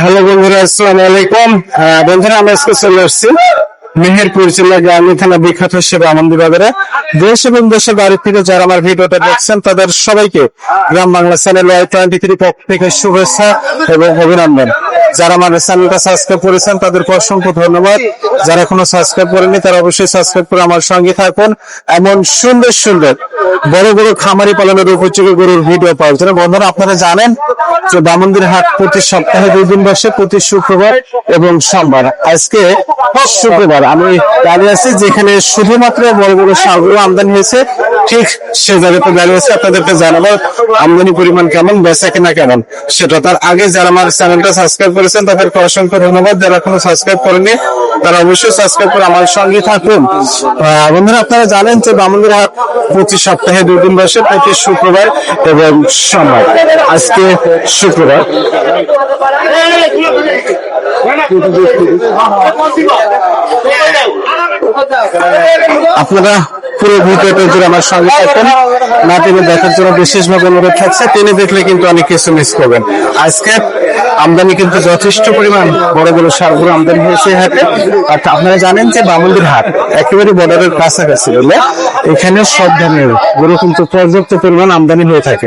Hello বন্ধুরা আসসালামু আলাইকুম। বন্ধুরা আমরা আজকে চলে আসছি মেহেরপুর জেলা গ্রামীণ থানা বিখ্যাত সেবা আনন্দ বাজারে দেশ এবং দেশের বাড়ি থেকে যারা আমার ভিডিওটা দেখছেন, তাদের সবাইকে Gram Bangla channel Y twenty three পক্ষ থেকে শুভেচ্ছা এবং অভিনন্দন। যারা আমার চ্যানেলটা সাবস্ক্রাইব করেছেন, তাদেরকে অসংখ্য ধন্যবাদ। যারা এখনও সাবস্ক্রাইব করেনি তারা অবশ্যই সাবস্ক্রাইব করে আমার সঙ্গে থাকুন এমন সুন্দর সুন্দর, বড় বড় খামারি পালনের উপযোগী গরুর ভিডিও পাওয়ার জন্য। বন্ধুরা, আপনারা জানেন যে বামন্দির হাট প্রতি সপ্তাহে দুই দিন বসে, প্রতি শুক্রবার এবং সোমবার। আজকে শুক্রবার আমি দাঁড়িয়ে আছি যেখানে শুধুমাত্র বড় বড় সারগুলো আমদানি হয়েছে, ঠিক সে জায়গাতে দাঁড়িয়ে আছে, আপনাদেরকে জানাব আমদানি পরিমাণ কেমন, বেচা কেনা কেমন। সেটা তার আগে যারা আমার চ্যানেলটা সাবস্ক্রাইব করেছেন, তাদেরকে অসংখ্য ধন্যবাদ। যারা এখনও সাবস্ক্রাইব করেনি তারা অবশ্যই সাবস্ক্রাইব করে আমার সঙ্গে থাকুন। বন্ধুরা, আপনারা জানেন যে বামন্দির হাট প্রতি সপ্তাহে দুই দিন বসে প্রতি শুক্রবার এবং সোমবার। আজকে শুক্রবার। আপনারা পুরো ভিডিওটা জুড়ে আমার সঙ্গে থাকুন। না টেনে দেখার জন্য বিশেষভাবে অনুরোধ থাকছে। টেনে দেখলে কিন্তু অনেক কিছু মিস করবেন। আজকে আমদানি কিন্তু যথেষ্ট পরিমাণ বড় বড় সারগুলো আমদানি হয়েছে হাটে আর আপনারা জানেন যে বামুন্দির হাট একেবারে বর্ডারের কাছাকাছি বলে এখানে সব ধরনের গরু কিন্তু পর্যাপ্ত পরিমাণ আমদানি হয়ে থাকে।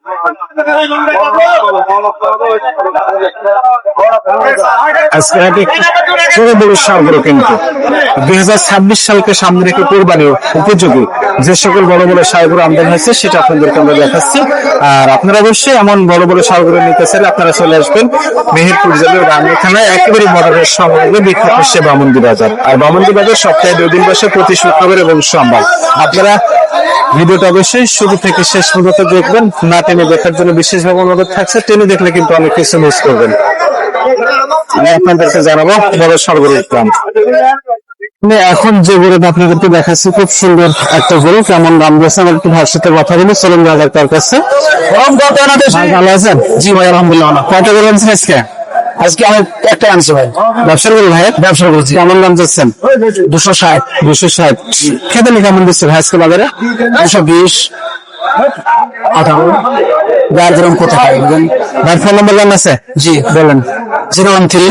বড় সারগুলো কিন্তু। দুই হাজার ছাব্বিশ সালকে সামনে রেখে উপযোগী যে সকল বড় বড় সারগুলো আমদানি হয়েছে, সেটা আপনাদেরকে আমরা দেখাচ্ছি। আর আপনারা অবশ্যই এমন বড় বড় সারগুলো নিতে চাইলে আপনারা চলে আসবেন মেহেরপুর জেলার রামী থানায় একেবারে বর্ডারের সংলগ্ন বিখ্যাত সে বামন্দি বাজার। আর বামন্দি বাজার সপ্তাহে দুই দিন বসে প্রতি শুক্রবার এবং সোমবার। আপনারা ভিডিওটা অবশ্যই শুরু থেকে শেষ পর্যন্ত দেখবেন। না টেনে দেখার জন্য বিশেষভাবে অনুরোধ থাকছে। টেনে দেখলে কিন্তু অনেক কিছু মিস করবেন। আমি আপনাদেরকে জানাব বড় সরবরাহ দাম এখন যে গরুটা আপনাদেরকে দেখাচ্ছি খুব সুন্দর একটা গরু। কেমন দাম দিয়েছে আমার একটু সাথে কথা বলি। চলুন রাজার তার কাছে। ভালো আছেন? জি ভাই আলহামদুলিল্লাহ কয়টা গরু আজকে? আজকে আমি একটা আনছি ভাই। ব্যবসার গরু ভাই ব্যবসার করছি কেমন দাম যাচ্ছেন দুশো ষাট। দুশো ষাট। খেতে নি কেমন দিচ্ছে ভাই আজকে বাজারে? দুশো বিশ। আঠারো। যেরকম কোথায় পাবেন ভাই ফোন নম্বর জানা আছে? জি। বলেন। Zero one three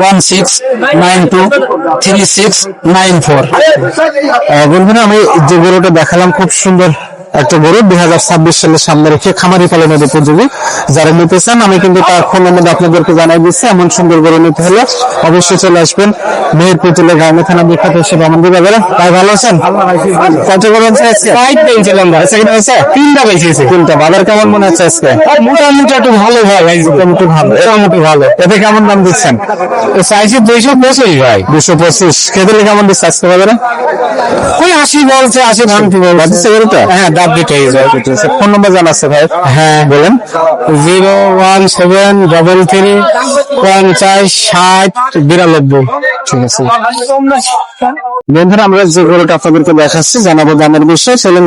one six nine two three six nine four. বন্ধুরা আমি যে গরুটা দেখালাম খুব সুন্দর একটা গরু দুই হাজার ছাব্বিশ সালের সামনে রেখে খামারি পালনের উপযোগী যারা নিতে চান আমি কিন্তু তার ফোন নম্বর আপনাদেরকে জানাই দিচ্ছি। এমন সুন্দর গরু নিতে হলে অবশ্যই চলে আসবেন মেহেরপুর জেলা গ্রামে থানা বিখ্যাত হিসেবে আমাদের বাজারে। ভাই ভালো আছেন? কত গরু আছে পেয়েছিলাম ভাই সেখানে হয়েছে? তিনটা পেয়েছি তিনটা। বাজার কেমন মনে হচ্ছে আজকে? মোটামুটি একটু ভালো ভাই মোটামুটি ভালো। মোটামুটি ভালো। এতে কেমন দাম দিচ্ছেন? চাইছি দুইশো পঁচিশ ভাই। দুশো পঁচিশ। খেতে কেমন দিচ্ছে আজকে বাজারে? ওই আশি বলছে আশি ধান ভাঙতি বলছে। হ্যাঁ ডাব ফোন নম্বর জানা আছে ভাই। হ্যাঁ বলেন। Zero one seven double three পঞ্চাশ ষাট বিরানব্বই। ঠিক আছে। বন্ধুরা আমরা যে গরুটা আপনাদেরকে দেখাচ্ছি জানাব দামের বিষয়ে। সেলিম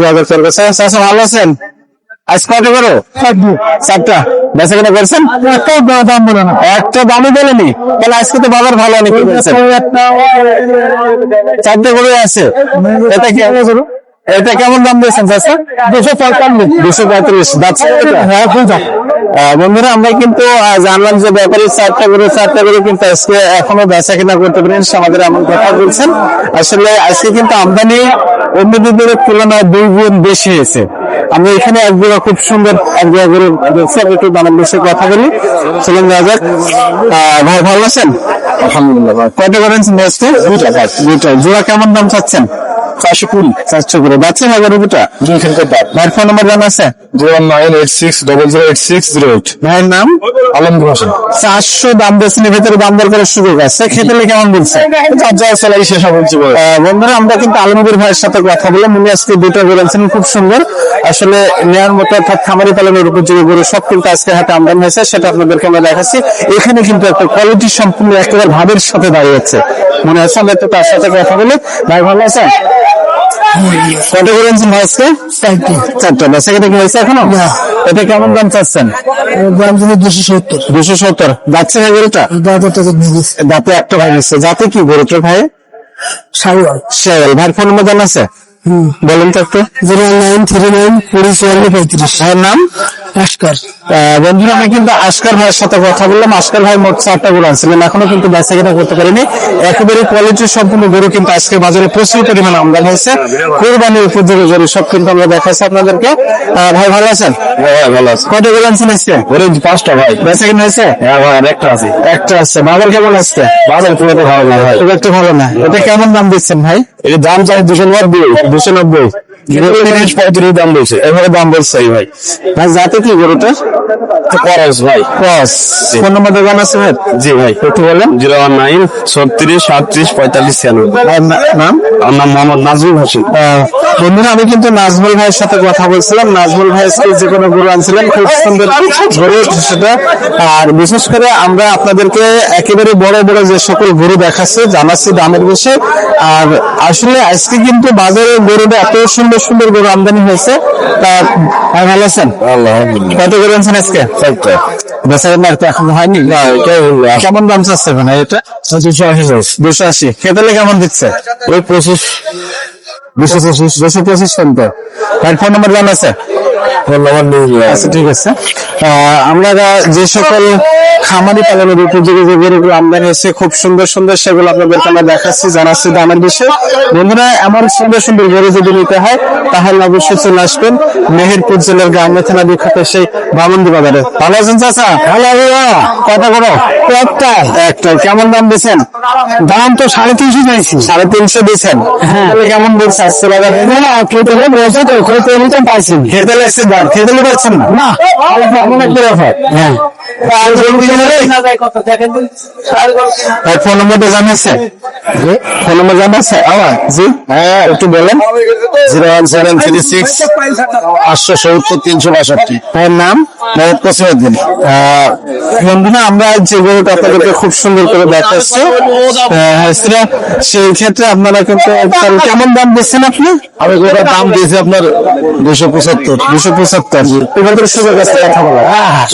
ভালো আছেন? আজ কয়টা করো চারটা। বেচা কেনা করছেন? একটাও দাম বলে না। একটা দামই বলেনি। তাহলে আজকে তো বাজার ভালো অনেক চারটে গরু আছে। এটা কি এটা কেমন দাম দিয়েছেন চাষা দুশো পঁয়তাল্লিশ। দুশো পঁয়ত্রিশ যাচ্ছে হ্যাঁ আহ, বন্ধুরা আমরা কিন্তু জানলাম যে ব্যাপারী চারটা করে চারটা করে কিন্তু আজকে এখনও বেচা কিনা করতে পারেন আমাদের এমন কথা বলছেন। আসলে আজকে কিন্তু আমদানি অন্য দিনের তুলনায় দুই গুণ বেশি হয়েছে। আমরা এখানে এক জায়গা খুব সুন্দর এক জায়গা করে দেখছি আমি একটু বিষয়ে কথা বলি। চলুন যাওয়া যাক। আহ, ভাই ভালো আছেন? আলহামদুলিল্লাহ কয়টা করেন নেক্সট দুইটা। দুইটা। জোড়া কেমন দাম চাচ্ছেন? চারশো কুড়ি চারশো কুড়ি। না গরুটা দুই ভাইয়ের ফোন নাম্বার জানা আছে? Zero nine eight six double zero eight six zero eight. ভাইয়ের নাম? হোসেন। চারশো দাম ভেতরে দাম দর করার সুযোগ আছে। কেমন বলছে? সেলাই শেষ বলছি বন্ধুরা আমরা কিন্তু আলমগীর ভাইয়ের সাথে কথা বললাম। উনি আজকে দুটো বলেছেন খুব সুন্দর। আসলে নেয়ার মতো অর্থাৎ খামারি পালনের উপযোগী গরু সব কিন্তু আজকে হাতে আমদানি হয়েছে সেটা আপনাদেরকে আমরা দেখাচ্ছি। এখানে কিন্তু একটা কোয়ালিটি সম্পূর্ণ একেবারে ভাবের সাথে দাঁড়িয়েছে মনে হচ্ছে আমরা একটু তার সাথে কথা বলে। ভাই ভালো আছেন? কত করে আনছেন ভাই আজকে? চারটা। কেটে কি হয়েছে এখনও? এটা কেমন দাম চাচ্ছেন? দাম দুশো সত্তর। দুশো সত্তর। যাচ্ছে না গরুটা? দাঁতে একটা ভাই নিচ্ছে। যাতে কি গরুটার ভাই? সাইওয়াল শেয়াল ভাইয়ের ফোন নম্বর জানা আছে? বলেন তো একটু। জিরো নাইন থ্রি নাইন কুড়ি চুয়ান্ন পঁয়ত্রিশ। নাম? আস্কার বন্ধুরা আমি কিন্তু আজকার ভাইয়ের সাথে কথা বললাম। আজকার ভাই মোট চারটা গরু আনছিলেন। এখনও কিন্তু বেচা কেনা করতে পারিনি। একেবারে কোয়ালিটি সম্পূর্ণ গরু কিন্তু আজকে বাজারে প্রচুর পরিমাণে আমদানি হয়েছে। কোরবানির উপযোগী গরু সব কিন্তু আমরা দেখাচ্ছি আপনাদেরকে। ভাই ভালো আছেন? হ্যাঁ ভালো কয়টা গরু আনছেন আজকে? পাঁচটা ভাই। বেচা কেনা হয়েছে? হ্যাঁ ভাই একটা আছে। একটা আছে। বাজার কেমন আসছে বাজার খুব ভালো না ভাই। খুব একটা ভালো না। এটা কেমন দাম দিচ্ছেন ভাই? এটা দাম চাই দুশো নব্বই। দুশো নব্বই। তিরিশ পঁয়ত্রিশ দাম বলছে এভাবে দাম বলছে ভাই। ভাই যাতে কি গরুটা খরচ ভাই ক্রস ফোন নম্বর দোকান আছে ভাই? জি ভাই। একটু বলেন। জিরো ওয়ান নাইন ছত্রিশ সাতত্রিশ পঁয়তাল্লিশ ছিয়ানব্বই। নাম? আমার নাম মোহাম্মদ নাজরুল হোসেন। বন্ধুরা আমি কিন্তু নাজমুল ভাইয়ের সাথে কথা বলছিলাম। নাজমুল ভাই আজকে যে কোনো গরু আনছিলেন খুব সুন্দর গরু সেটা। আর বিশেষ করে আমরা আপনাদেরকে একেবারে বড় বড় যে সকল গরু দেখাচ্ছি জানাচ্ছি দামের বিষয়ে। আর আসলে আজকে কিন্তু বাজারে গরুটা এত সুন্দর সুন্দর গরু আমদানি হয়েছে। তা ভালো আছেন? কত গরু আনছেন আজকে? এখন হয়নি? কেমন দাম চাচ্ছে মানে এটা? দুশো আশি। দুশো আশি। খেতে কেমন দিচ্ছে? ওই পঁচিশ দুশো পঁচিশ দুশো পঁচিশ শুনতে ভাই ফোন নাম্বার জানা আছে নিয়ে আচ্ছা ঠিক আছে। আমরা যে সকল খামারি পালনের উপযোগী যে গরুগুলো আমদানি হয়েছে খুব সুন্দর সুন্দর সেগুলো আপনাদেরকে আমরা দেখাচ্ছি জানাচ্ছি দামের বিষয়ে। বন্ধুরা এমন সুন্দর সুন্দর গরু যদি নিতে হয় তাহলে অবশ্যই চলে আসবেন মেহেরপুর জেলার গ্রাম্য থানা বিখ্যাত সেই বামন্দি বাজারে। ভালো আছেন চাচা? ভালো কথা করো একটা। একটা। কেমন দাম দিয়েছেন? দাম তো সাড়ে তিনশো চাইছি। সাড়ে তিনশো দিয়েছেন। তাহলে কেমন বলছে? আসছে বাজারে খেতে নিতে পাইছেন। খেতে লাগছে দাম খেতে নিতে পারছেন না? না। এমন একটা ব্যাপার হ্যাঁ। ফোন নম্বরটা জানা আছে ফোন নম্বর জানা আছে আমার জি। হ্যাঁ একটু বলেন। Zero one seven three six পাঁচশো সত্তর তিনশো বাষট্টি। ভাইয়ের নাম? মোহাম্মদ কসিমুদ্দিন বন্ধুরা আমরা যে গরুটা আপনাদেরকে খুব সুন্দর করে দেখাচ্ছি। আহ, সেটা সেই ক্ষেত্রে আপনারা কিন্তু কেমন দাম দিচ্ছেন আপনি? আমি গোটার দাম দিয়েছি আপনার দুশো পঁচাত্তর। দুশো পঁচাত্তর এবার তো সুযোগ আছে কথা বলা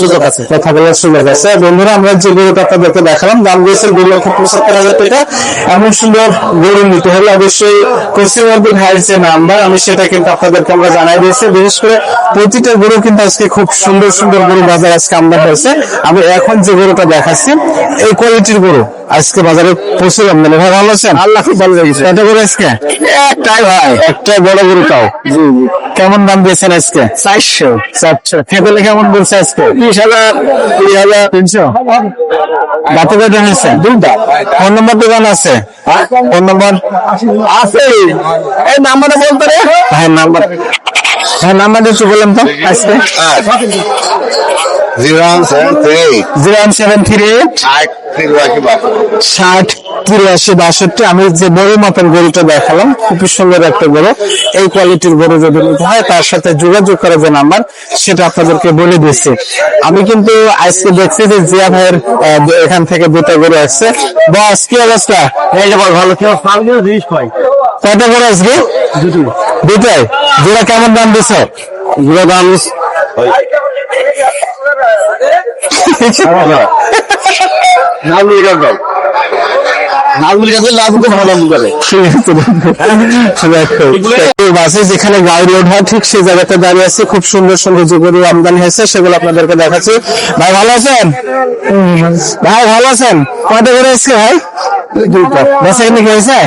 সুযোগ আছে। কথা বলার সুযোগ আছে। বন্ধুরা আমরা যে গরুটা আপনাদেরকে দেখালাম দাম দিয়েছে দুই লক্ষ পঁচাত্তর হাজার টাকা। এমন সুন্দর গরু নিতে হলে অবশ্যই কসিমদ্দিন ভাইয়ের যে নাম্বার আমি সেটা কিন্তু আপনাদেরকে আমরা জানাই দিয়েছি। বিশেষ করে প্রতিটা গরু কিন্তু আজকে খুব সুন্দর সুন্দর গরু বাজার আজকে আমদানি হয়েছে। আমি এখন যে গরুটা দেখাচ্ছি এই কোয়ালিটির গরু। আজকে বাজারে প্রচুর আমদানি ভাই ভালো আছেন? আল্লাহ খুব ভালো লেগেছে এটা করে আজকে? একটাই ভাই। একটাই বড় গরু তাও। জি জি। কেমন দাম দিয়েছেন আজকে? চারশো। চারশো। খেতে কেমন বলছে আজকে? বিশ হাজার কুড়ি হাজার। তিনশো? দাঁতে কয়টা হয়েছে? দুইটা। ফোন নম্বর দোকান আছে? Phone number? আছে। এই নাম্বারটা বলতে রে। হ্যাঁ নাম্বার হ্যাঁ নাম্বারটা একটু বললাম তো আজকে zero one seven three zero one seven three eight. ষাট তিরাশি বাষট্টি। আমি যে বড় মাপের গরুটা দেখালাম খুবই সুন্দর একটা গরু। এই কোয়ালিটির গরু যদি নিতে হয় তার সাথে যোগাযোগ করার যে নাম্বার সেটা আপনাদেরকে বলে দিচ্ছি। আমি কিন্তু আজকে দেখছি যে জিয়া ভাইয়ের এখান থেকে দুটো গরু আসছে। বস কি অবস্থা? এই যে বল, ভালো। কেউ কয়টা গরু আজকে? দুটাই। দুটা কেমন দাম দাম যেখানে গাড়ি লোড হয় ঠিক সেই জায়গাতে দাঁড়িয়ে আছে। খুব সুন্দর সুন্দর যে গরু আমদানি হয়েছে সেগুলো আপনাদেরকে দেখাচ্ছি। ভাই ভালো আছেন? ভাই ভালো আছেন? কয়টা করে এসছে ভাই? বেচা কিনে হয়েছে?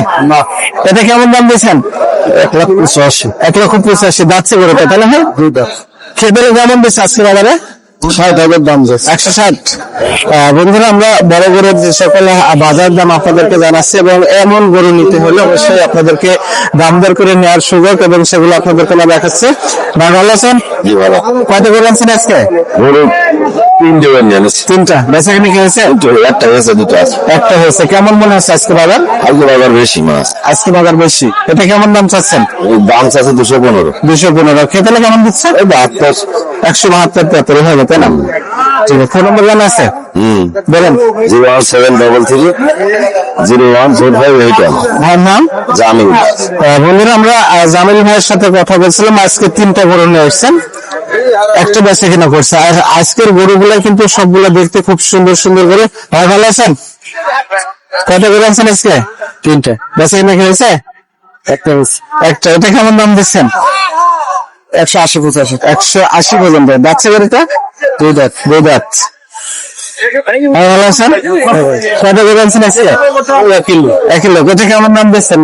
এটা কেমন দাম দিয়েছেন? এক লক্ষ পঁচাশি। এক লক্ষ পঁচাশি যাচ্ছে গরুটা তাহলে হ্যাঁ? খেতে কেমন আজকে বাজারে? ষাট হাজার দাম যাচ্ছে। একশো ষাট। বন্ধুরা আমরা বড় গরুর যে সকল বাজার দাম আপনাদেরকে জানাচ্ছি এবং এমন গরু নিতে হলে অবশ্যই আপনাদেরকে দাম দর করে নেওয়ার সুযোগ এবং সেগুলো আপনাদেরকে না দেখাচ্ছে। ভাই ভালো আছেন? কয়টা গরু আনছেন আজকে? গরু তিনটে জানিস তিনটা। বেচা কিনে কি হয়েছে একটা গেছে দুটো আছে। একটা হয়েছে। কেমন মনে হচ্ছে আজকে বাজার? আজকে বাজার বেশি মাছ আজকে বাজার বেশি। এটা কেমন দাম চাচ্ছেন? দাম আছে দুশো পনেরো। দুশো পনেরো। খেতে কেমন দিচ্ছে? বাহাত্তর একশো বাহাত্তর তিয়াত্তর হবে তাই না? ফোন নম্বর জানা আছে? হুম। বলেন। Zero one seven double three zero one four five eight one. নাম? জামিল। বন্ধুরা আমরা জামিল ভাইয়ের সাথে কথা বলছিলাম। আজকে তিনটা গরু নিয়ে এসছেন একটা বেচে কিনা করছে? আর আজকের গরুগুলা কিন্তু সবগুলা দেখতে খুব সুন্দর সুন্দর গরু। ভাই ভালো আছেন? কয়টা গরু আনছেন আজকে? তিনটা। বেচে কিনা হয়েছে? একটা একটা। এটা কেমন দাম দিচ্ছেন? একশো আশি পঁচাশি। একশো আশি পর্যন্ত। বাচ্চা গরুটা? দুই দাঁত। দুই দাঁত। আছেন? কেমন দাম দিচ্ছেন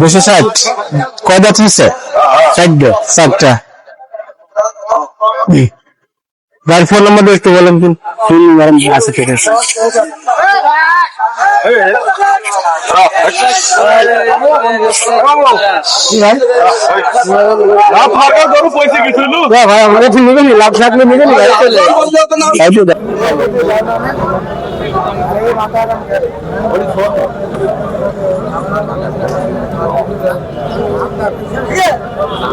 দুশো ষাট। কয় দাঁত হয়েছে? চারটা চারটা। ভাই ফোন নম্বরটা একটু বলেন কিন্তু ফোন নম্বর আছে ঠিক আছে। ভাই। আমাকে ঠিক নিবেনি লাভ থাকলে নিবেনি ভাই।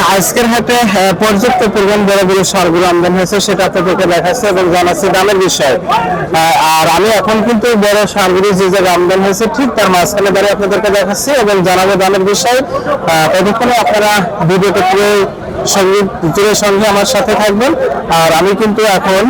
আহ, পর্যাপ্ত পরিমাণ বড় বড় সারগুলো আমদানি হয়েছে সেটা আপনাদেরকে দেখাচ্ছে এবং জানাচ্ছে দামের বিষয়। আর আমি এখন কিন্তু বড় সারগুলো যে জায়গায় আমদানি হয়েছে ঠিক তার মাঝখানে দাঁড়িয়ে আপনাদেরকে দেখাচ্ছি এবং জানাব দামের বিষয়। ততক্ষণে আপনারা ভিডিওতে পুরো সঙ্গে জুড়ে সঙ্গে আমার সাথে থাকবেন। আর আমি কিন্তু এখন